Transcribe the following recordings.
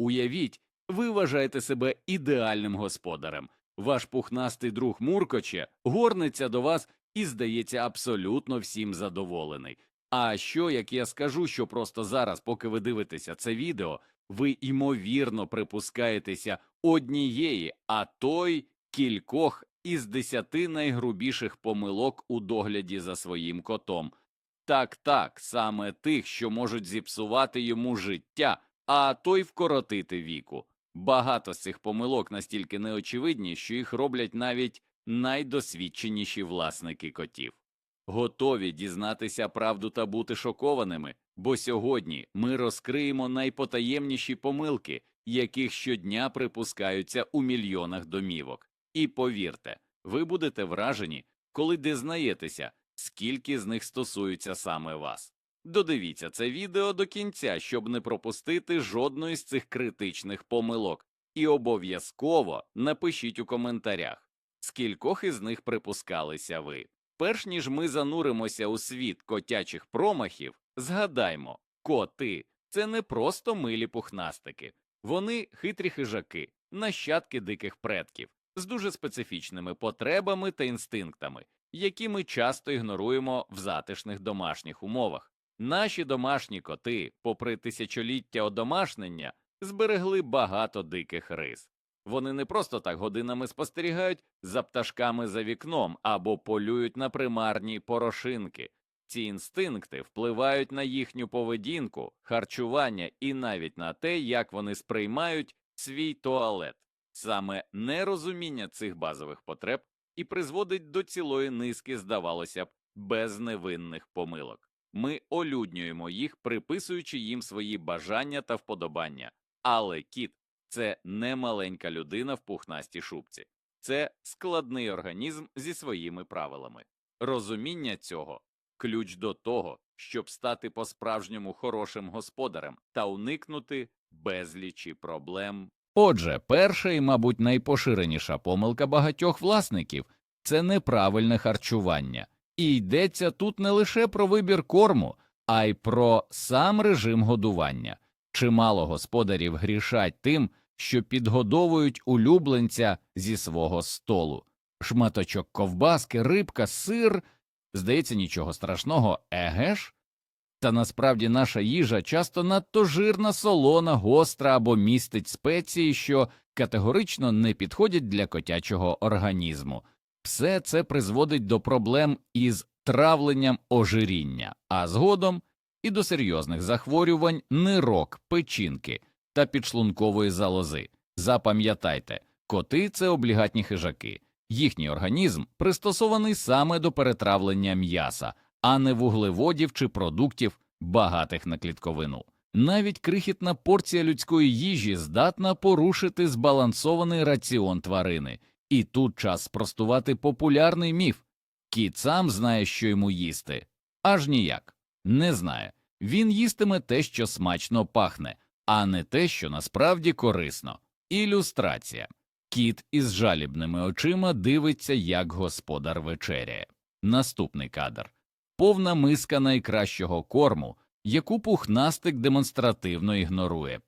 Уявіть, ви вважаєте себе ідеальним господарем. Ваш пухнастий друг Муркоче горниться до вас і здається абсолютно всім задоволений. А що, як я скажу, що просто зараз, поки ви дивитеся це відео, ви ймовірно припускаєтеся однієї, а то й кількох із десяти найгрубіших помилок у догляді за своїм котом. Так, так, саме тих, що можуть зіпсувати йому життя, а то й вкоротити віку. Багато з цих помилок настільки неочевидні, що їх роблять навіть найдосвідченіші власники котів. Готові дізнатися правду та бути шокованими, бо сьогодні ми розкриємо найпотаємніші помилки, яких щодня припускаються у мільйонах домівок. І повірте, ви будете вражені, коли дізнаєтеся, скільки з них стосуються саме вас. Додивіться це відео до кінця, щоб не пропустити жодної з цих критичних помилок, і обов'язково напишіть у коментарях, скількох із них припускалися ви. Перш ніж ми зануримося у світ котячих промахів, згадаймо, коти це не просто милі пухнастики, вони хитрі хижаки, нащадки диких предків з дуже специфічними потребами та інстинктами, які ми часто ігноруємо в затишних домашніх умовах. Наші домашні коти, попри тисячоліття одомашнення, зберегли багато диких рис. Вони не просто так годинами спостерігають за пташками за вікном або полюють на примарні порошинки. Ці інстинкти впливають на їхню поведінку, харчування і навіть на те, як вони сприймають свій туалет. Саме нерозуміння цих базових потреб і призводить до цілої низки, здавалося б, безневинних помилок. Ми олюднюємо їх, приписуючи їм свої бажання та вподобання. Але кіт це не маленька людина в пухнастій шубці, це складний організм зі своїми правилами. Розуміння цього ключ до того, щоб стати по-справжньому хорошим господарем та уникнути безлічі проблем. Отже, перша і, мабуть, найпоширеніша помилка багатьох власників це неправильне харчування. І йдеться тут не лише про вибір корму, а й про сам режим годування. Чимало господарів грішать тим, що підгодовують улюбленця зі свого столу. Шматочок ковбаски, рибка, сир. Здається, нічого страшного, еге ж? Та насправді наша їжа часто надто жирна, солона, гостра або містить спеції, що категорично не підходять для котячого організму. Все це призводить до проблем із травленням ожиріння, а згодом і до серйозних захворювань нирок, печінки та підшлункової залози. Запам'ятайте, коти це облігатні хижаки, їхній організм пристосований саме до перетравлення м'яса, а не вуглеводів чи продуктів, багатих на клітковину. Навіть крихітна порція людської їжі здатна порушити збалансований раціон тварини, і тут час спростувати популярний міф кіт сам знає, що йому їсти, аж ніяк не знає. Він їстиме те, що смачно пахне, а не те, що насправді корисно. Ілюстрація кіт із жалібними очима дивиться, як господар вечеряє. Наступний кадр повна миска найкращого корму, яку пухнастик демонстративно ігнорує.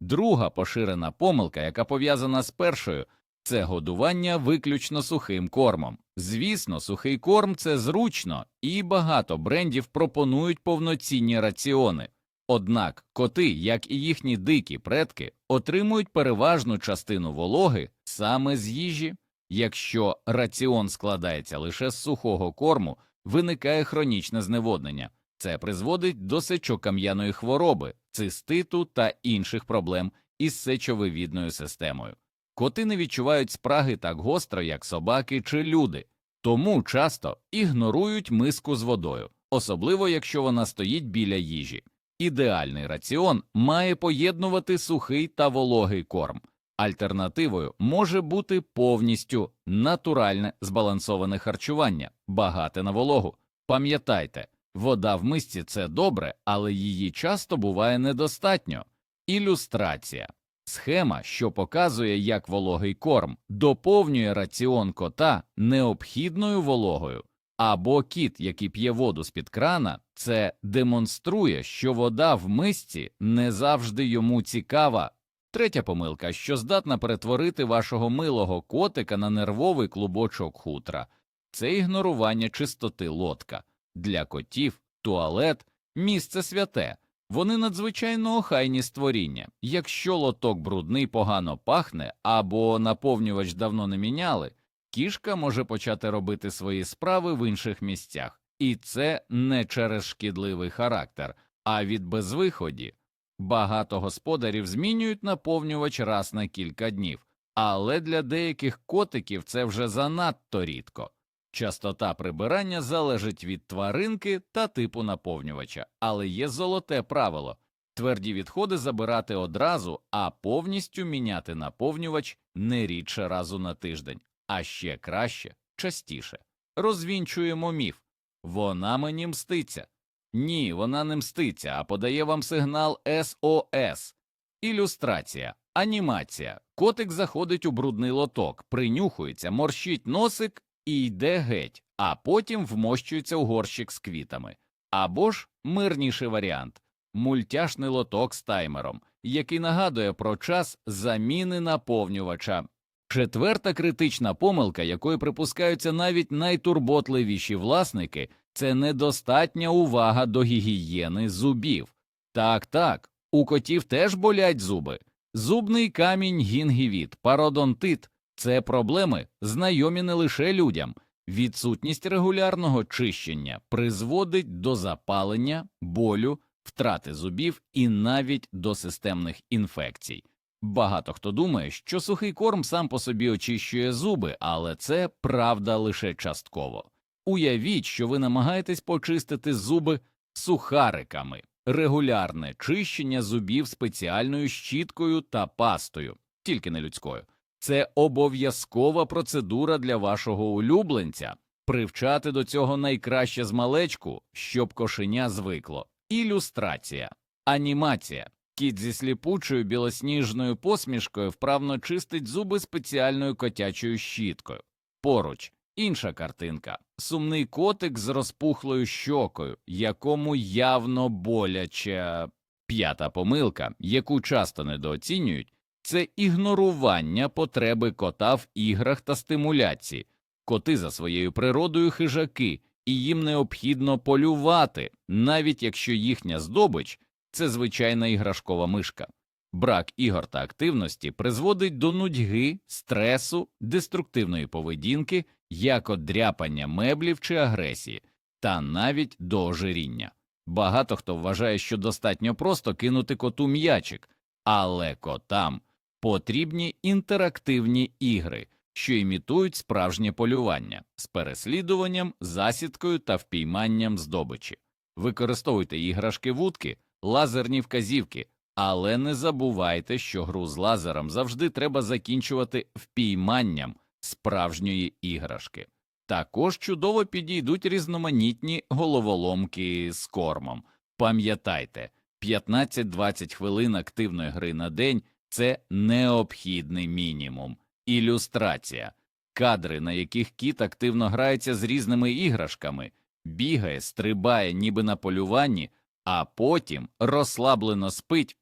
Друга поширена помилка, яка пов'язана з першою, це годування виключно сухим кормом. Звісно, сухий корм це зручно, і багато брендів пропонують повноцінні раціони. Однак коти, як і їхні дикі предки, отримують переважну частину вологи саме з їжі. Якщо раціон складається лише з сухого корму, виникає хронічне зневоднення. Це призводить до сечокам'яної хвороби, циститу та інших проблем із сечовивідною системою. Коти не відчувають спраги так гостро, як собаки чи люди, тому часто ігнорують миску з водою, особливо якщо вона стоїть біля їжі. Ідеальний раціон має поєднувати сухий та вологий корм. Альтернативою може бути повністю натуральне збалансоване харчування, багате на вологу. Пам'ятайте, вода в мисці це добре, але її часто буває недостатньо. Ілюстрація схема, що показує, як вологий корм доповнює раціон кота необхідною вологою, або кіт, який п'є воду з під крана, це демонструє, що вода в мисці не завжди йому цікава. Третя помилка, що здатна перетворити вашого милого котика на нервовий клубочок хутра, це ігнорування чистоти лодка. Для котів туалет місце святе. Вони надзвичайно охайні створіння. Якщо лоток брудний погано пахне або наповнювач давно не міняли, кішка може почати робити свої справи в інших місцях, і це не через шкідливий характер, а від безвиході. Багато господарів змінюють наповнювач раз на кілька днів, але для деяких котиків це вже занадто рідко. Частота прибирання залежить від тваринки та типу наповнювача, але є золоте правило тверді відходи забирати одразу, а повністю міняти наповнювач не рідше разу на тиждень, а ще краще, частіше. Розвінчуємо міф вона мені мститься. Ні, вона не мститься, а подає вам сигнал SOS. Ілюстрація, анімація. Котик заходить у брудний лоток, принюхується, морщить носик і йде геть, а потім вмощується у горщик з квітами. Або ж мирніший варіант мультяшний лоток з таймером, який нагадує про час заміни наповнювача. Четверта критична помилка, якої припускаються навіть найтурботливіші власники, це недостатня увага до гігієни зубів. Так, так, у котів теж болять зуби. Зубний камінь, гінгівіт, пародонтит це проблеми, знайомі не лише людям. Відсутність регулярного чищення призводить до запалення, болю, втрати зубів і навіть до системних інфекцій. Багато хто думає, що сухий корм сам по собі очищує зуби, але це правда лише частково. Уявіть, що ви намагаєтесь почистити зуби сухариками, регулярне чищення зубів спеціальною щіткою та пастою, тільки не людською. Це обов'язкова процедура для вашого улюбленця. Привчати до цього найкраще з малечку, щоб кошеня звикло. Ілюстрація, анімація. Кіт зі сліпучою білосніжною посмішкою вправно чистить зуби спеціальною котячою щіткою. Поруч інша картинка сумний котик з розпухлою щокою, якому явно боляче. П'ята помилка, яку часто недооцінюють, це ігнорування потреби кота в іграх та стимуляції. Коти за своєю природою хижаки, і їм необхідно полювати, навіть якщо їхня здобич це звичайна іграшкова мишка. Брак ігор та активності призводить до нудьги, стресу, деструктивної поведінки, як от дряпання меблів чи агресії, та навіть до ожиріння. Багато хто вважає, що достатньо просто кинути коту м'ячик, але котам потрібні інтерактивні ігри, що імітують справжнє полювання з переслідуванням, засідкою та впійманням здобичі. Використовуйте іграшки вудки, лазерні вказівки, але не забувайте, що гру з лазером завжди треба закінчувати впійманням справжньої іграшки. Також чудово підійдуть різноманітні головоломки з кормом. Пам'ятайте, 15-20 хвилин активної гри на день це необхідний мінімум. Ілюстрація кадри, на яких кіт активно грається з різними іграшками, бігає, стрибає, ніби на полюванні, а потім розслаблено спить.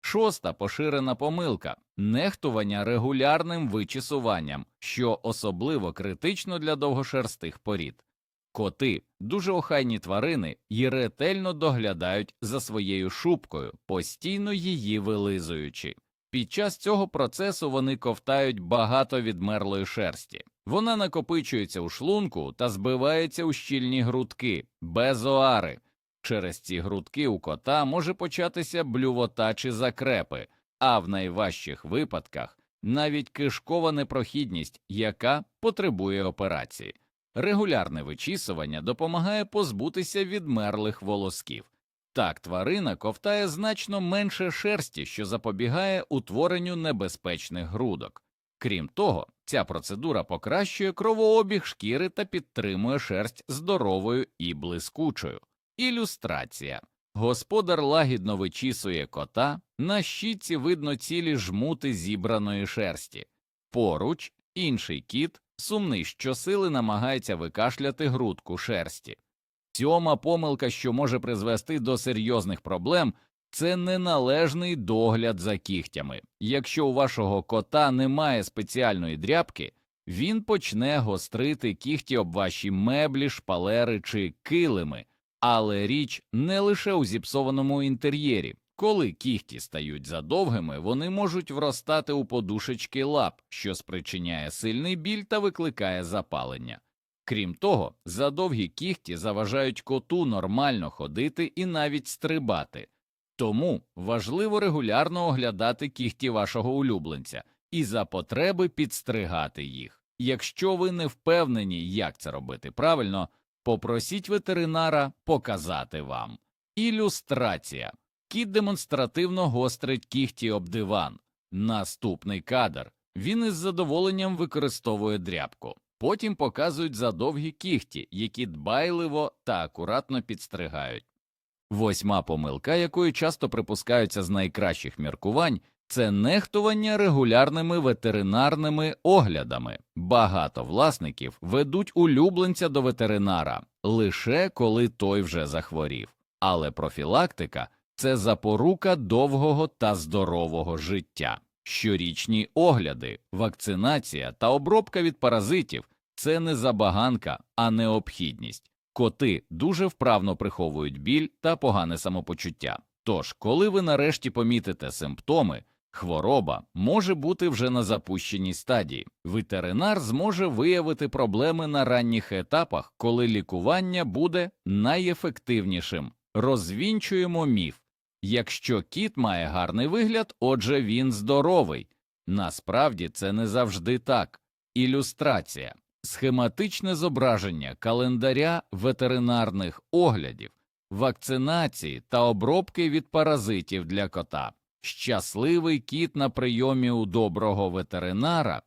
Шоста поширена помилка нехтування регулярним вичісуванням, що особливо критично для довгошерстих порід. Коти дуже охайні тварини і ретельно доглядають за своєю шубкою, постійно її вилизуючи. Під час цього процесу вони ковтають багато відмерлої шерсті. Вона накопичується у шлунку та збивається у щільні грудки, безоари. Через ці грудки у кота може початися блювота чи закрепи, а в найважчих випадках навіть кишкова непрохідність, яка потребує операції. Регулярне вичісування допомагає позбутися відмерлих волосків. Так тварина ковтає значно менше шерсті, що запобігає утворенню небезпечних грудок. Крім того, ця процедура покращує кровообіг шкіри та підтримує шерсть здоровою і блискучою. Ілюстрація господар лагідно вичісує кота, на щіці видно цілі жмути зібраної шерсті. Поруч інший кіт, сумний щосили намагається викашляти грудку шерсті. Сьома помилка, що може призвести до серйозних проблем, це неналежний догляд за кігтями. Якщо у вашого кота немає спеціальної дряпки, він почне гострити кігті об ваші меблі, шпалери чи килими. Але річ не лише у зіпсованому інтер'єрі. Коли кігті стають задовгими, вони можуть вростати у подушечки лап, що спричиняє сильний біль та викликає запалення. Крім того, задовгі кігті заважають коту нормально ходити і навіть стрибати. Тому важливо регулярно оглядати кігті вашого улюбленця і за потреби підстригати їх. Якщо ви не впевнені, як це робити правильно, попросіть ветеринара показати вам. Ілюстрація. Кіт демонстративно гострить кігті об диван. Наступний кадр. Він із задоволенням використовує дряпку. Потім показують задовгі кігті, які дбайливо та акуратно підстригають. Восьма помилка, якої часто припускаються з найкращих міркувань, це нехтування регулярними ветеринарними оглядами. Багато власників ведуть улюбленця до ветеринара лише коли той вже захворів. Але профілактика це запорука довгого та здорового життя. Щорічні огляди, вакцинація та обробка від паразитів це не забаганка, а необхідність. Коти дуже вправно приховують біль та погане самопочуття. Тож, коли ви нарешті помітите симптоми, хвороба може бути вже на запущеній стадії. Ветеринар зможе виявити проблеми на ранніх етапах, коли лікування буде найефективнішим. Розвінчуємо міф. Якщо кіт має гарний вигляд, отже він здоровий. Насправді це не завжди так. Ілюстрація, схематичне зображення календаря ветеринарних оглядів, вакцинації та обробки від паразитів для кота. Щасливий кіт на прийомі у доброго ветеринара.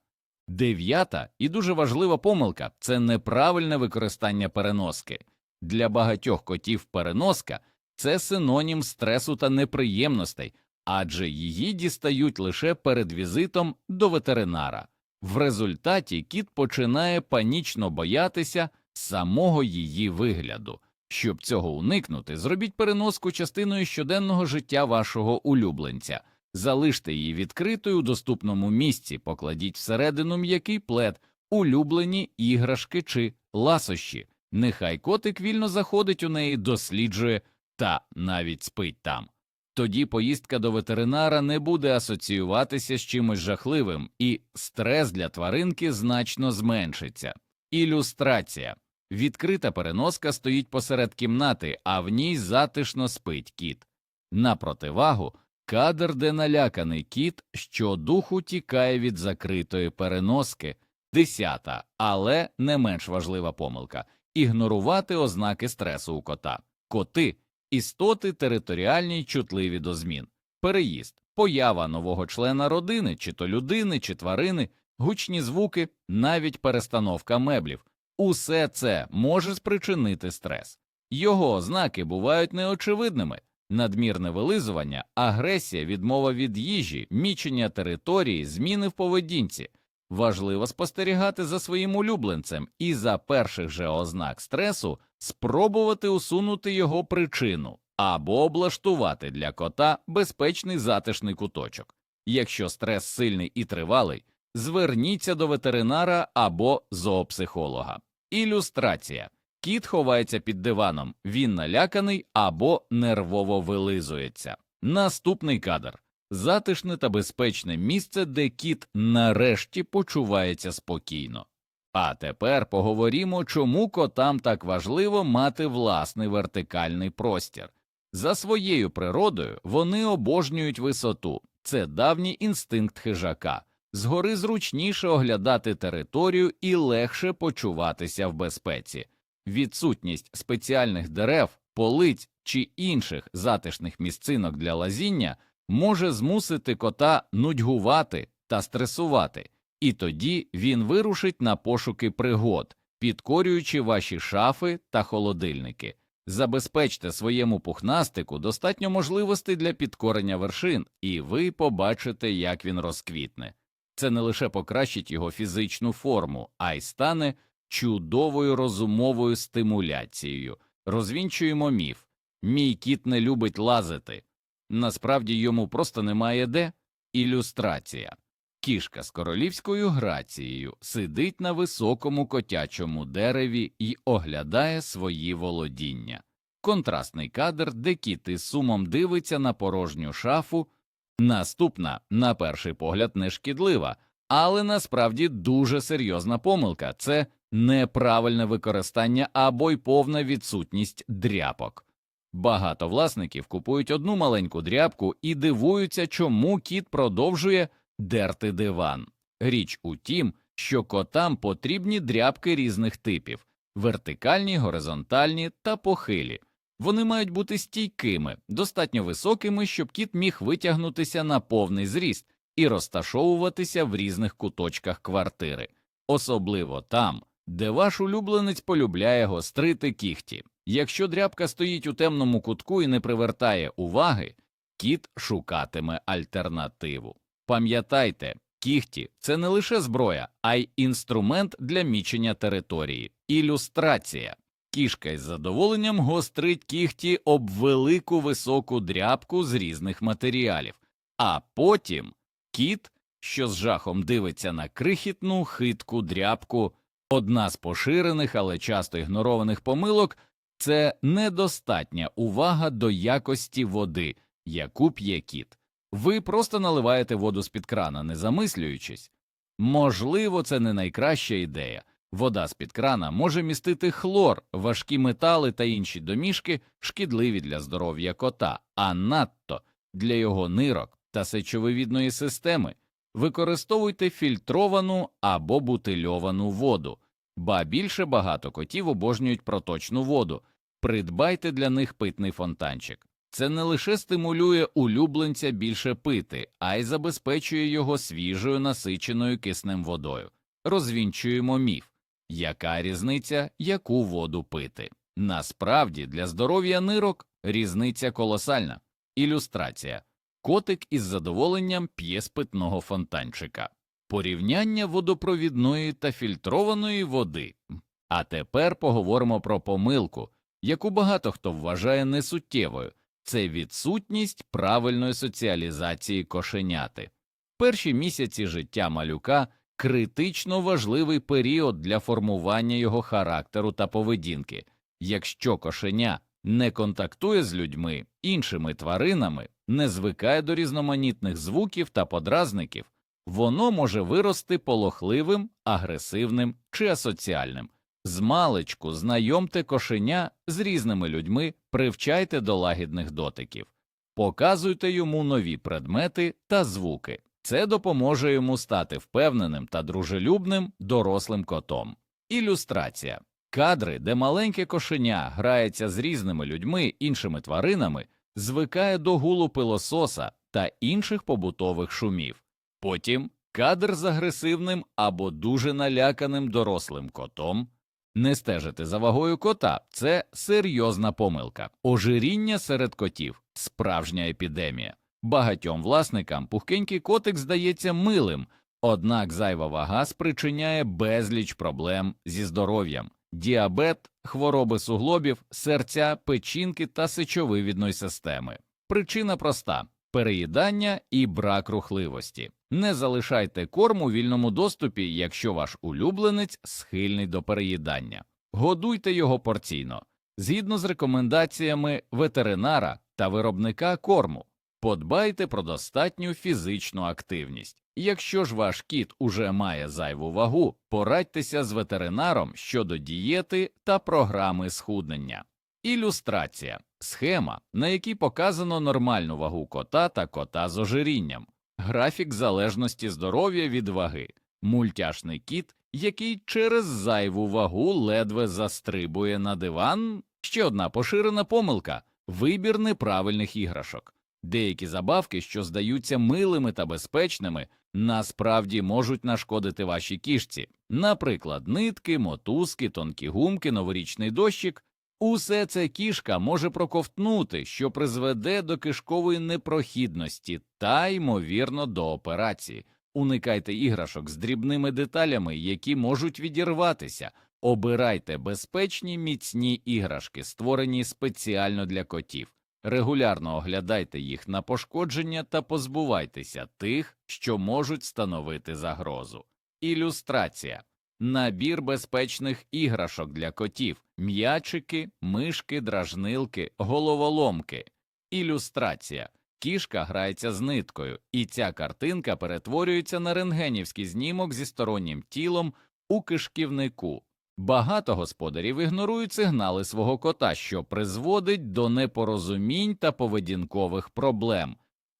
Дев'ята і дуже важлива помилка це неправильне використання переноски. Для багатьох котів переноска це синонім стресу та неприємностей, адже її дістають лише перед візитом до ветеринара. В результаті кіт починає панічно боятися самого її вигляду. Щоб цього уникнути, зробіть переноску частиною щоденного життя вашого улюбленця, залиште її відкритою у доступному місці, покладіть всередину м'який плед, улюблені іграшки чи ласощі. Нехай котик вільно заходить у неї, досліджує та навіть спить там. Тоді поїздка до ветеринара не буде асоціюватися з чимось жахливим, і стрес для тваринки значно зменшиться. Ілюстрація відкрита переноска стоїть посеред кімнати, а в ній затишно спить кіт. На противагу кадр, де наляканий кіт, що духу тікає від закритої переноски. Десята, але не менш важлива помилка ігнорувати ознаки стресу у кота. Коти істоти територіальні чутливі до змін, переїзд, поява нового члена родини, чи то людини, чи тварини, гучні звуки, навіть перестановка меблів. Усе це може спричинити стрес. Його ознаки бувають неочевидними надмірне вилизування, агресія, відмова від їжі, мічення території, зміни в поведінці. Важливо спостерігати за своїм улюбленцем і за перших же ознак стресу спробувати усунути його причину або облаштувати для кота безпечний затишний куточок. Якщо стрес сильний і тривалий, зверніться до ветеринара або зоопсихолога. Ілюстрація кіт ховається під диваном, він наляканий або нервово вилизується. Наступний кадр затишне та безпечне місце, де кіт нарешті почувається спокійно. А тепер поговоримо, чому котам так важливо мати власний вертикальний простір. За своєю природою вони обожнюють висоту, це давній інстинкт хижака. Згори зручніше оглядати територію і легше почуватися в безпеці. Відсутність спеціальних дерев, полиць чи інших затишних місцинок для лазіння може змусити кота нудьгувати та стресувати, і тоді він вирушить на пошуки пригод, підкорюючи ваші шафи та холодильники. Забезпечте своєму пухнастику достатньо можливостей для підкорення вершин, і ви побачите, як він розквітне. Це не лише покращить його фізичну форму, а й стане чудовою розумовою стимуляцією. Розвінчуємо міф мій кіт не любить лазити. насправді йому просто немає де. Ілюстрація. Кішка з королівською грацією сидить на високому котячому дереві і оглядає свої володіння. Контрастний кадр, де кіт із сумом дивиться на порожню шафу. Наступна, на перший погляд, не шкідлива, але насправді дуже серйозна помилка це неправильне використання або й повна відсутність дряпок. Багато власників купують одну маленьку дряпку і дивуються, чому кіт продовжує дерти диван. Річ у тім, що котам потрібні дряпки різних типів вертикальні, горизонтальні та похилі. Вони мають бути стійкими, достатньо високими, щоб кіт міг витягнутися на повний зріст і розташовуватися в різних куточках квартири, особливо там, де ваш улюбленець полюбляє гострити кіхті. Якщо дряпка стоїть у темному кутку і не привертає уваги, кіт шукатиме альтернативу. Пам'ятайте, кіхті це не лише зброя, а й інструмент для мічення території, ілюстрація. Кішка із задоволенням гострить кіхті об велику високу дряпку з різних матеріалів, а потім кіт, що з жахом дивиться на крихітну хитку дряпку, одна з поширених, але часто ігнорованих помилок це недостатня увага до якості води, яку п'є кіт. Ви просто наливаєте воду з під крана, не замислюючись. Можливо, це не найкраща ідея. Вода з під крана може містити хлор, важкі метали та інші домішки, шкідливі для здоров'я кота, а надто для його нирок та сечовивідної системи. Використовуйте фільтровану або бутильовану воду, ба більше багато котів обожнюють проточну воду. Придбайте для них питний фонтанчик. Це не лише стимулює улюбленця більше пити, а й забезпечує його свіжою насиченою киснем водою. Розвінчуємо міф. Яка різниця, яку воду пити? Насправді для здоров'я нирок різниця колосальна. Ілюстрація котик із задоволенням п'є з питного фонтанчика, порівняння водопровідної та фільтрованої води. А тепер поговоримо про помилку, яку багато хто вважає несуттєвою це відсутність правильної соціалізації кошеняти. Перші місяці життя малюка критично важливий період для формування його характеру та поведінки. Якщо кошеня не контактує з людьми, іншими тваринами, не звикає до різноманітних звуків та подразників, воно може вирости полохливим, агресивним чи асоціальним. Змалечку знайомте кошеня з різними людьми, привчайте до лагідних дотиків, показуйте йому нові предмети та звуки. Це допоможе йому стати впевненим та дружелюбним дорослим котом. Ілюстрація кадри, де маленьке кошеня грається з різними людьми, іншими тваринами, звикає до гулу пилососа та інших побутових шумів. Потім кадр з агресивним або дуже наляканим дорослим котом. Не стежити за вагою кота це серйозна помилка. Ожиріння серед котів справжня епідемія. Багатьом власникам пухкенький котик здається милим, однак зайва вага спричиняє безліч проблем зі здоров'ям, діабет, хвороби суглобів, серця, печінки та сечовивідної системи. Причина проста переїдання і брак рухливості. Не залишайте корм у вільному доступі, якщо ваш улюбленець схильний до переїдання. Годуйте його порційно, згідно з рекомендаціями ветеринара та виробника корму. Подбайте про достатню фізичну активність. Якщо ж ваш кіт уже має зайву вагу, порадьтеся з ветеринаром щодо дієти та програми схуднення. Ілюстрація схема, на якій показано нормальну вагу кота та кота з ожирінням, графік залежності здоров'я від ваги, мультяшний кіт, який через зайву вагу ледве застрибує на диван. Ще одна поширена помилка вибір неправильних іграшок. Деякі забавки, що здаються милими та безпечними, насправді можуть нашкодити вашій кішці, наприклад, нитки, мотузки, тонкі гумки, новорічний дощик. Усе це кішка може проковтнути, що призведе до кишкової непрохідності та, ймовірно, до операції. Уникайте іграшок з дрібними деталями, які можуть відірватися. Обирайте безпечні міцні іграшки, створені спеціально для котів. Регулярно оглядайте їх на пошкодження та позбувайтеся тих, що можуть становити загрозу. Ілюстрація набір безпечних іграшок для котів, м'ячики, мишки, дражнилки, головоломки. Ілюстрація. Кішка грається з ниткою, і ця картинка перетворюється на рентгенівський знімок зі стороннім тілом у кишківнику. Багато господарів ігнорують сигнали свого кота, що призводить до непорозумінь та поведінкових проблем.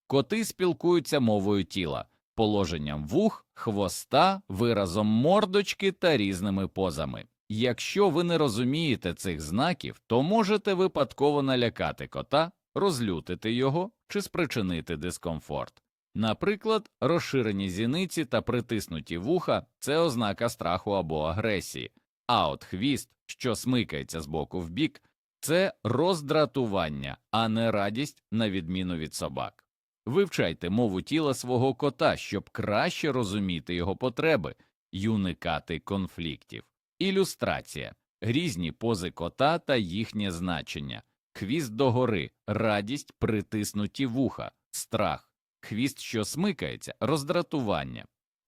Коти спілкуються мовою тіла, положенням вух, хвоста, виразом мордочки та різними позами. Якщо ви не розумієте цих знаків, то можете випадково налякати кота, розлютити його чи спричинити дискомфорт. Наприклад, розширені зіниці та притиснуті вуха це ознака страху або агресії, а от хвіст, що смикається з боку в бік, це роздратування, а не радість на відміну від собак. Вивчайте мову тіла свого кота, щоб краще розуміти його потреби. Й уникати конфліктів. Ілюстрація. Різні пози кота та їхнє значення, хвіст догори, радість, притиснуті вуха, страх, хвіст, що смикається, роздратування,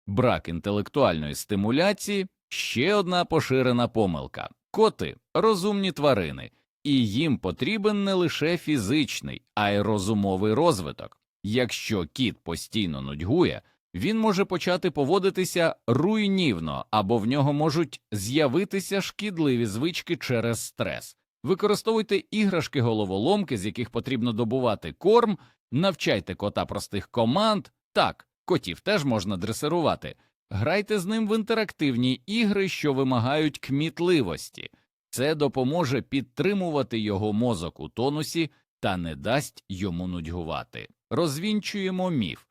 брак інтелектуальної стимуляції ще одна поширена помилка. Коти розумні тварини, і їм потрібен не лише фізичний, а й розумовий розвиток. Якщо кіт постійно нудьгує, він може почати поводитися руйнівно або в нього можуть з'явитися шкідливі звички через стрес. Використовуйте іграшки головоломки, з яких потрібно добувати корм, навчайте кота простих команд. Так, котів теж можна дресирувати. Грайте з ним в інтерактивні ігри, що вимагають кмітливості. Це допоможе підтримувати його мозок у тонусі та не дасть йому нудьгувати. Розвінчуємо міф.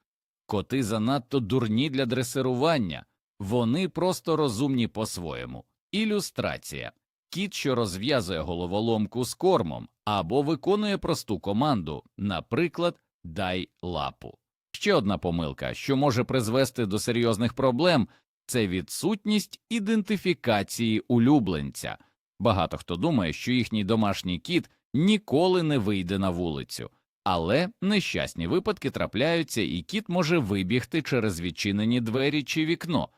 Коти занадто дурні для дресирування, вони просто розумні по-своєму. Ілюстрація кіт, що розв'язує головоломку з кормом або виконує просту команду, наприклад, дай лапу. Ще одна помилка, що може призвести до серйозних проблем, це відсутність ідентифікації улюбленця. Багато хто думає, що їхній домашній кіт ніколи не вийде на вулицю. Але нещасні випадки трапляються, і кіт може вибігти через відчинені двері чи вікно.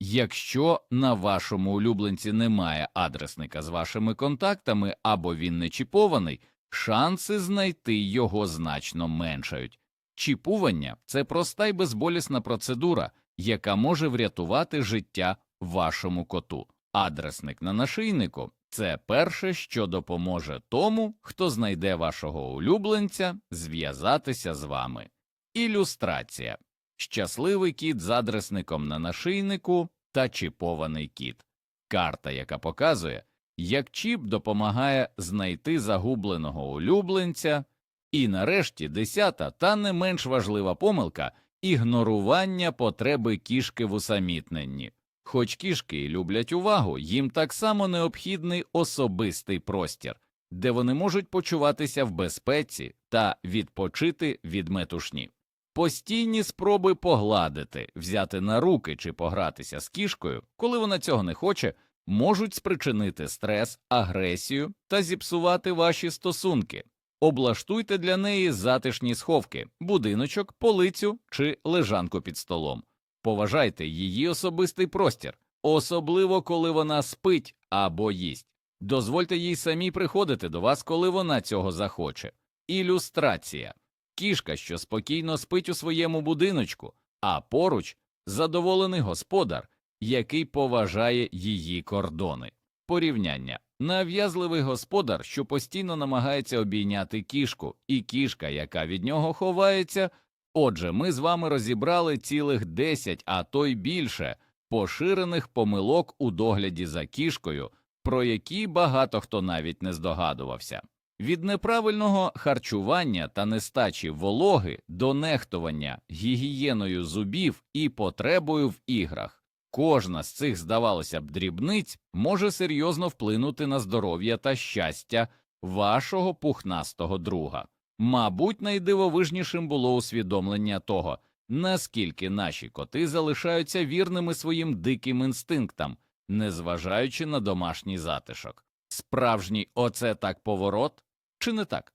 Якщо на вашому улюбленці немає адресника з вашими контактами або він не чіпований, шанси знайти його значно меншають. Чіпування це проста й безболісна процедура, яка може врятувати життя вашому коту. Адресник на нашийнику це перше, що допоможе тому, хто знайде вашого улюбленця, зв'язатися з вами. Ілюстрація щасливий кіт з адресником на нашийнику та чіпований кіт. Карта, яка показує, як чіп допомагає знайти загубленого улюбленця, і нарешті десята та не менш важлива помилка ігнорування потреби кішки в усамітненні. Хоч кішки люблять увагу, їм так само необхідний особистий простір, де вони можуть почуватися в безпеці та відпочити від метушні. Постійні спроби погладити, взяти на руки чи погратися з кішкою, коли вона цього не хоче, можуть спричинити стрес, агресію та зіпсувати ваші стосунки. Облаштуйте для неї затишні сховки, будиночок, полицю чи лежанку під столом. Поважайте її особистий простір, особливо коли вона спить або їсть. Дозвольте їй самі приходити до вас, коли вона цього захоче. Ілюстрація кішка, що спокійно спить у своєму будиночку, а поруч задоволений господар, який поважає її кордони. Порівняння нав'язливий господар, що постійно намагається обійняти кішку, і кішка, яка від нього ховається. Отже, ми з вами розібрали цілих 10, а то й більше поширених помилок у догляді за кішкою, про які багато хто навіть не здогадувався. Від неправильного харчування та нестачі вологи до нехтування гігієною зубів і потребою в іграх. Кожна з цих, здавалося б, дрібниць може серйозно вплинути на здоров'я та щастя вашого пухнастого друга. Мабуть, найдивовижнішим було усвідомлення того, наскільки наші коти залишаються вірними своїм диким інстинктам, незважаючи на домашній затишок. Справжній оце так поворот чи не так?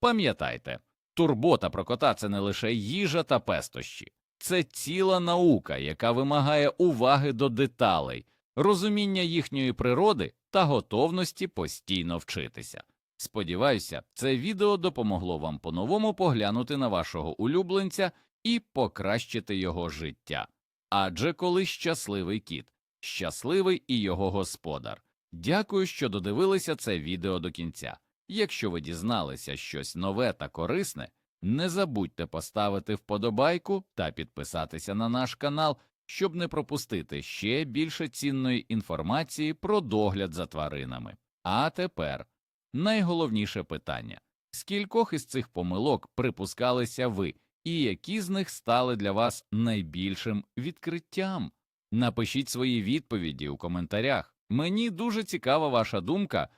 Пам'ятайте, турбота про кота це не лише їжа та пестощі, це ціла наука, яка вимагає уваги до деталей, розуміння їхньої природи та готовності постійно вчитися. Сподіваюся, це відео допомогло вам по-новому поглянути на вашого улюбленця і покращити його життя. Адже коли щасливий кіт, щасливий і його господар. Дякую, що додивилися це відео до кінця. Якщо ви дізналися щось нове та корисне, не забудьте поставити вподобайку та підписатися на наш канал, щоб не пропустити ще більше цінної інформації про догляд за тваринами. А тепер найголовніше питання скількох із цих помилок припускалися ви, і які з них стали для вас найбільшим відкриттям? Напишіть свої відповіді у коментарях. Мені дуже цікава ваша думка,